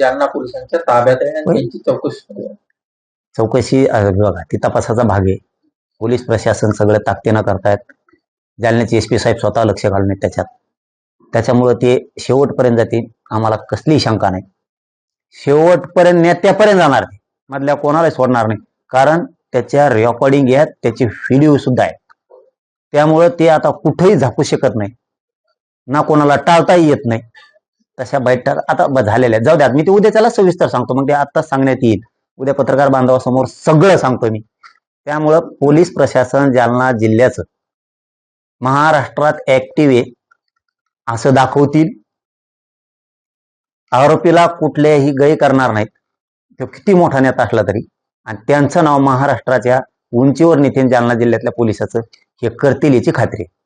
जालना पोलिसांच्या ताब्यात आहे आणि. त्यांची चौकशी सुरू आहे. चौकशी अं, बघा ती तपासाचा भाग आहे. पोलीस प्रशासन सगळं ताकदीनं करतायत. जालन्याचे एस पी साहेब स्वतः लक्ष घालून आहेत त्याच्यात. त्याच्यामुळं ते शेवटपर्यंत जातील. आम्हाला कसलीही शंका नाही. शेवटपर्यंत नेत्यापर्यंत जाणार ते. मधल्या कोणालाही सोडणार नाही. कारण त्याच्या रेकॉर्डिंग आहेत त्याची व्हिडिओ सुद्धा आहे त्यामुळं ते आता कुठेही झाकू शकत नाही. ना कोणाला टाळताही येत नाही. तशा बैठक आता झालेल्या आहेत. जाऊ द्या मी ते उद्या त्याला सविस्तर सांगतो. मग ते आत्ताच सांगण्यात येईल. उद्या पत्रकार बांधवासमोर सगळं सांगतो मी. त्यामुळं पोलीस प्रशासन जालना जिल्ह्याचं महाराष्ट्रात ऍक्टिव्ह आहे असं दाखवतील. आरोपीला कुठल्याही गय करणार नाहीत. तो किती मोठा नेता असला तरी. आणि त्यांचं नाव महाराष्ट्राच्या उंचीवर नेते जालना जिल्ह्यातल्या पोलिसाचं हे करतील याची खात्री आहे.